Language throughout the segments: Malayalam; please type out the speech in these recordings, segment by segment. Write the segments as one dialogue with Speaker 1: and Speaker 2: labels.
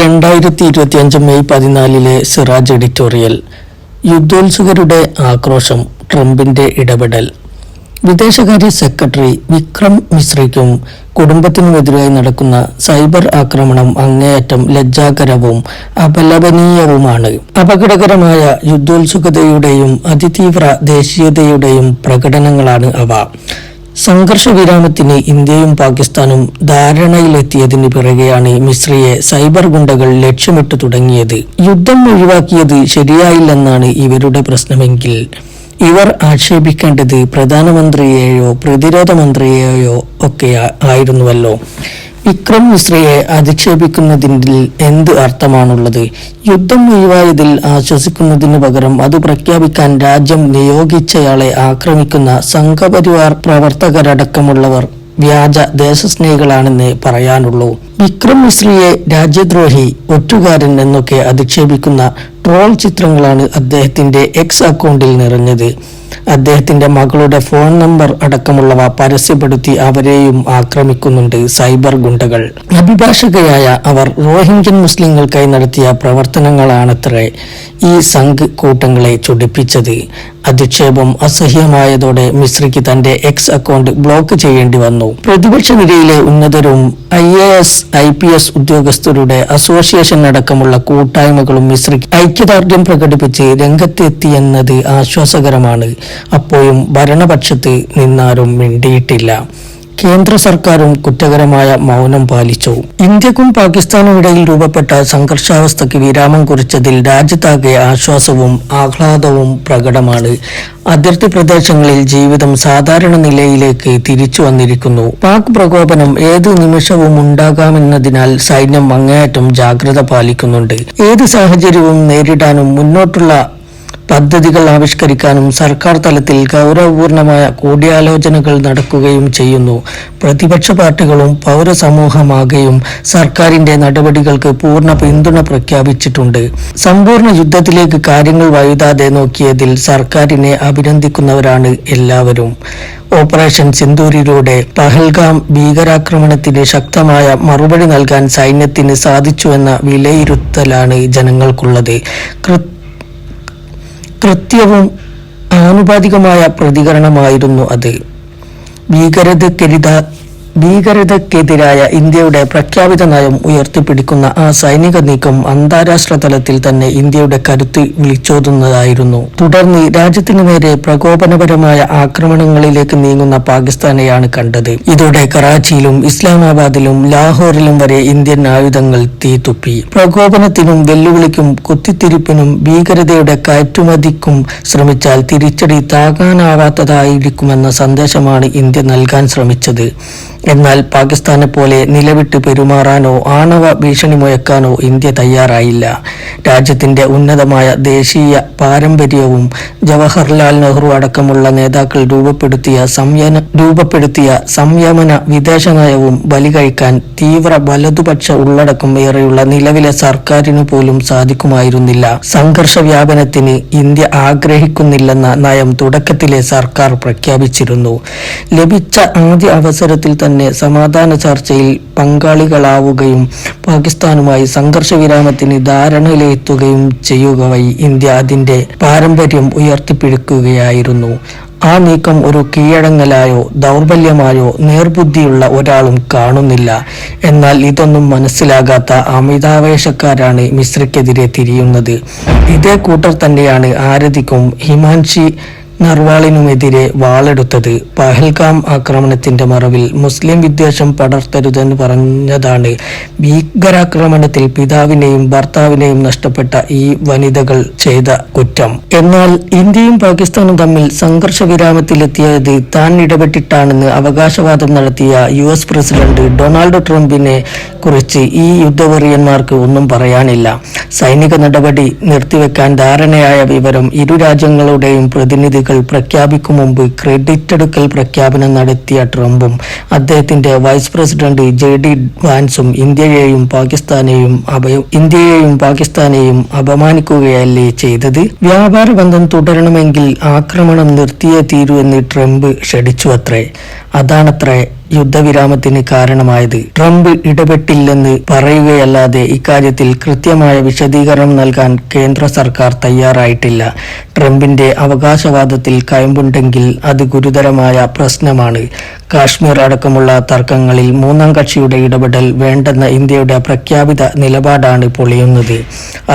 Speaker 1: രണ്ടായിരത്തി ഇരുപത്തിയഞ്ച് മെയ് പതിനാലിലെ സിറാജ് എഡിറ്റോറിയൽ യുദ്ധോത്സുകരുടെ ആക്രോശം ട്രംപിന്റെ ഇടപെടൽ. വിദേശകാര്യ സെക്രട്ടറി വിക്രം മിശ്രയ്ക്കും കുടുംബത്തിനുമെതിരായി നടക്കുന്ന സൈബർ ആക്രമണം അങ്ങേയറ്റം ലജ്ജാകരവും അപലപനീയവുമാണ്. അപകടകരമായ യുദ്ധോത്സുകതയുടെയും അതിതീവ്ര ദേശീയതയുടെയും പ്രകടനങ്ങളാണ് അവ. സംഘർഷ വിരാമത്തിന് ഇന്ത്യയും പാകിസ്ഥാനും ധാരണയിലെത്തിയതിന് പിറകെയാണ് മിശ്രയെ സൈബർ ഗുണ്ടകൾ ലക്ഷ്യമിട്ടു തുടങ്ങിയത്. യുദ്ധം ഒഴിവാക്കിയത് ശരിയായില്ലെന്നാണ് ഇവരുടെ പ്രശ്നമെങ്കിൽ. ഇവർ ആക്ഷേപിക്കേണ്ടത് പ്രധാനമന്ത്രിയെയോ പ്രതിരോധ മന്ത്രിയെയോ ഒക്കെ ആയിരുന്നുവല്ലോ. വിക്രം മിശ്രയെ അധിക്ഷേപിക്കുന്നതിൽ എന്ത് അർത്ഥമാണുള്ളത്? യുദ്ധം ഒഴിവായതിൽ ആശ്വസിക്കുന്നതിനു പകരം അത് പ്രഖ്യാപിക്കാൻ രാജ്യം നിയോഗിച്ചയാളെ ആക്രമിക്കുന്ന സംഘപരിവാർ പ്രവർത്തകരടക്കമുള്ളവർ വ്യാജ ദേശസ്നേഹികളാണെന്ന് പറയാനുള്ളൂ. വിക്രം മിശ്രിയെ രാജ്യദ്രോഹി ഒറ്റുകാരൻ എന്നൊക്കെ അധിക്ഷേപിക്കുന്ന ട്രോൾ ചിത്രങ്ങളാണ് അദ്ദേഹത്തിന്റെ എക്സ് അക്കൗണ്ടിൽ നിറഞ്ഞത്. അദ്ദേഹത്തിന്റെ മകളുടെ ഫോൺ നമ്പർ അടക്കമുള്ളവ പരസ്യപ്പെടുത്തി അവരെയും ആക്രമിക്കുന്നുണ്ട് സൈബർ ഗുണ്ടകൾ. അഭിഭാഷകയായ അവർ റോഹിംഗ്യൻ മുസ്ലിങ്ങൾക്കായി നടത്തിയ പ്രവർത്തനങ്ങളാണത്രേ ഈ സംഘ് കൂട്ടങ്ങളെ ചൊടിപ്പിച്ചത്. അധിക്ഷേപം അസഹ്യമായതോടെ മിശ്രയ്ക്ക് തന്റെ എക്സ് അക്കൗണ്ട് ബ്ലോക്ക് ചെയ്യേണ്ടി വന്നു. പ്രതിപക്ഷ നിരയിലെ ഉന്നതരും I A S I P S ഉദ്യോഗസ്ഥരുടെ അസോസിയേഷൻ അടക്കമുള്ള കൂട്ടായ്മകളും മിശ്രയ്ക്ക് ഐക്യദാർഢ്യം പ്രകടിപ്പിച്ച് രംഗത്തെത്തിയെന്നത് ആശ്വാസകരമാണ്. അപ്പോഴും ഭരണപക്ഷത്ത് നിന്നാരും മിണ്ടിയിട്ടില്ല. കേന്ദ്ര സർക്കാരും കുറ്റകരമായ മൗനം പാലിച്ചു. ഇന്ത്യക്കും പാകിസ്ഥാനും ഇടയിൽ രൂപപ്പെട്ട സംഘർഷാവസ്ഥയ്ക്ക് വിരാമം കുറിച്ചതിൽ രാജ്യത്താകെ ആശ്വാസവും ആഹ്ലാദവും പ്രകടമാണ്. അതിർത്തി പ്രദേശങ്ങളിൽ ജീവിതം സാധാരണ നിലയിലേക്ക് തിരിച്ചു വന്നിരിക്കുന്നു. പാക് പ്രകോപനം ഏത് നിമിഷവും ഉണ്ടാകാമെന്നതിനാൽ സൈന്യം അങ്ങേയറ്റം ജാഗ്രത പാലിക്കുന്നുണ്ട്. ഏത് സാഹചര്യവും നേരിടാനും മുന്നോട്ടുള്ള പദ്ധതികൾ ആവിഷ്കരിക്കാനും സർക്കാർ തലത്തിൽ ഗൗരവപൂർണമായ കൂടിയാലോചനകൾ നടക്കുകയും ചെയ്യുന്നു. പ്രതിപക്ഷ പാർട്ടികളും പൗരസമൂഹമാകെയും സർക്കാരിന്റെ നടപടികൾക്ക് പൂർണ പിന്തുണ പ്രഖ്യാപിച്ചിട്ടുണ്ട്. സമ്പൂർണ യുദ്ധത്തിലേക്ക് കാര്യങ്ങൾ വഴുതാതെ നോക്കിയതിൽ സർക്കാരിനെ അഭിനന്ദിക്കുന്നവരാണ് എല്ലാവരും. ഓപ്പറേഷൻ സിന്ദൂരിലൂടെ പഹൽഗാം ഭീകരാക്രമണത്തിന് ശക്തമായ മറുപടി നൽകാൻ സൈന്യത്തിന് സാധിച്ചുവെന്ന വിലയിരുത്തലാണ് ജനങ്ങൾക്കുള്ളത്. കൃ- കൃത്യവും ആനുപാതികമായ പ്രതികരണമായിരുന്നു അത്. ഭീകരതക്കെതിര ഭീകരതക്കെതിരായ ഇന്ത്യയുടെ പ്രഖ്യാപിത നയം ഉയർത്തിപ്പിടിക്കുന്ന ആ സൈനിക നീക്കം അന്താരാഷ്ട്ര തലത്തിൽ തന്നെ ഇന്ത്യയുടെ കരുത്ത് വിളിച്ചോതുന്നതായിരുന്നു. തുടർന്ന് രാജ്യത്തിന് നേരെ പ്രകോപനപരമായ ആക്രമണങ്ങളിലേക്ക് നീങ്ങുന്ന പാകിസ്ഥാനെയാണ് കണ്ടത്. ഇതോടെ കറാച്ചിയിലും ഇസ്ലാമാബാദിലും ലാഹോറിലും വരെ ഇന്ത്യൻ ആയുധങ്ങൾ തീതുപ്പി പ്രകോപനത്തിനും വെല്ലുവിളിക്കും കുത്തിത്തിരിപ്പിനും ഭീകരതയുടെ കയറ്റുമതിക്കും ശ്രമിച്ചാൽ തിരിച്ചടി താങ്ങാനാവാത്തതായിരിക്കുമെന്ന സന്ദേശമാണ് ഇന്ത്യ നൽകാൻ ശ്രമിച്ചത്. എന്നാൽ പാകിസ്ഥാനെ പോലെ നിലവിട്ട് പെരുമാറാനോ ആണവ ഭീഷണി മുഴക്കാനോ ഇന്ത്യ തയ്യാറായില്ല. രാജ്യത്തിന്റെ ഉന്നതമായ ദേശീയ പാരമ്പര്യവും ജവഹർലാൽ നെഹ്റു അടക്കമുള്ള നേതാക്കൾ രൂപപ്പെടുത്തിയ സംയന രൂപപ്പെടുത്തിയ സംയമന വിദേശ നയവും ബലികഴിക്കാൻ തീവ്ര വലതുപക്ഷ ഉള്ളടക്കം ഏറെയുള്ള നിലവിലെ സർക്കാരിനു പോലും സാധിക്കുമായിരുന്നില്ല. സംഘർഷ വ്യാപനത്തിന് ഇന്ത്യ ആഗ്രഹിക്കുന്നില്ലെന്ന നയം തുടക്കത്തിലെ സർക്കാർ പ്രഖ്യാപിച്ചിരുന്നു. ലഭിച്ച ആദ്യ അവസരത്തിൽ തന്നെ സമാധാന ചർച്ചയിൽ പങ്കാളികളാവുകയും പാകിസ്ഥാനുമായി സംഘർഷ വിരാമത്തിന് ധാരണയിലെത്തുകയും ചെയ്യുക വഴി ഇന്ത്യ അതിന്റെ പാരമ്പര്യം ഉയർത്തിപ്പിടിക്കുകയായിരുന്നു. ആ നീക്കം ഒരു കീഴടങ്ങലായോ ദൗർബല്യമായോ നേർബുദ്ധിയുള്ള ഒരാളും കാണുന്നില്ല. എന്നാൽ ഇതൊന്നും മനസ്സിലാകാത്ത അമിതാവേശക്കാരാണ് മിശ്രയ്ക്കെതിരെ തിരിയുന്നത്. ഇതേ കൂട്ടർ തന്നെയാണ് ആരതിക്കും ഹിമാൻഷി നർവാളിനുമെതിരെ വാളെടുത്തത് പഹൽഗാം ആക്രമണത്തിന്റെ മറവിൽ മുസ്ലിം വിദ്വേഷം പടർത്തരുതെന്ന് പറഞ്ഞതാണ് ഭീകരാക്രമണത്തിൽ പിതാവിനെയും ഭർത്താവിനെയും നഷ്ടപ്പെട്ട ഈ വനിതകൾ ചെയ്ത കുറ്റം. എന്നാൽ ഇന്ത്യയും പാകിസ്ഥാനും തമ്മിൽ സംഘർഷ വിരാമത്തിലെത്തിയത് താൻ ഇടപെട്ടിട്ടാണെന്ന് അവകാശവാദം നടത്തിയ യു എസ് പ്രസിഡന്റ് ഡൊണാൾഡ് ട്രംപിനെ കുറിച്ച് ഈ യുദ്ധവെറിയന്മാർക്ക് ഒന്നും പറയാനില്ല. സൈനിക നടപടി നിർത്തിവെക്കാൻ ധാരണയായ വിവരം ഇരു രാജ്യങ്ങളുടെയും പ്രതിനിധികൾ പ്രഖ്യാപിക്കും മുമ്പ് ക്രെഡിറ്റ് എടുക്കൽ പ്രഖ്യാപനം നടത്തിയ ട്രംപും അദ്ദേഹത്തിന്റെ വൈസ് പ്രസിഡന്റ് ജെ ഡി വാൻസും ഇന്ത്യയെയും പാകിസ്ഥാനെയും ഇന്ത്യയെയും പാകിസ്ഥാനെയും അപമാനിക്കുകയല്ലേ ചെയ്തത്? വ്യാപാര ബന്ധം തുടരണമെങ്കിൽ ആക്രമണം നിർത്തിയേ തീരൂ എന്ന് ട്രംപ് ക്ഷണിച്ചു അത്രേ. അതാണത്രേ യുദ്ധവിരാമത്തിന് കാരണമായത്. ട്രംപ് ഇടപെട്ടില്ലെന്ന് പറയുകയല്ലാതെ ഇക്കാര്യത്തിൽ കൃത്യമായ വിശദീകരണം നൽകാൻ കേന്ദ്ര സർക്കാർ തയ്യാറായിട്ടില്ല. ട്രംപിന്റെ അവകാശവാദത്തിൽ കയമ്പുണ്ടെങ്കിൽ അത് ഗുരുതരമായ പ്രശ്നമാണ്. കാശ്മീർ അടക്കമുള്ള തർക്കങ്ങളിൽ മൂന്നാം കക്ഷിയുടെ ഇടപെടൽ വേണ്ടെന്ന ഇന്ത്യയുടെ പ്രഖ്യാപിത നിലപാടാണ് പൊളിയുന്നത്.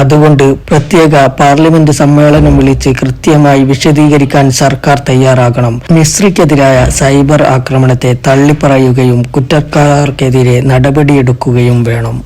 Speaker 1: അതുകൊണ്ട് പ്രത്യേക പാർലമെന്റ് സമ്മേളനം വിളിച്ച് കൃത്യമായി വിശദീകരിക്കാൻ സർക്കാർ തയ്യാറാകണം. മിശ്രിക്കെതിരായ സൈബർ ആക്രമണത്തെ തള്ളിപ്പറയുകയും കുറ്റക്കാർക്കെതിരെ നടപടിയെടുക്കുകയും വേണം.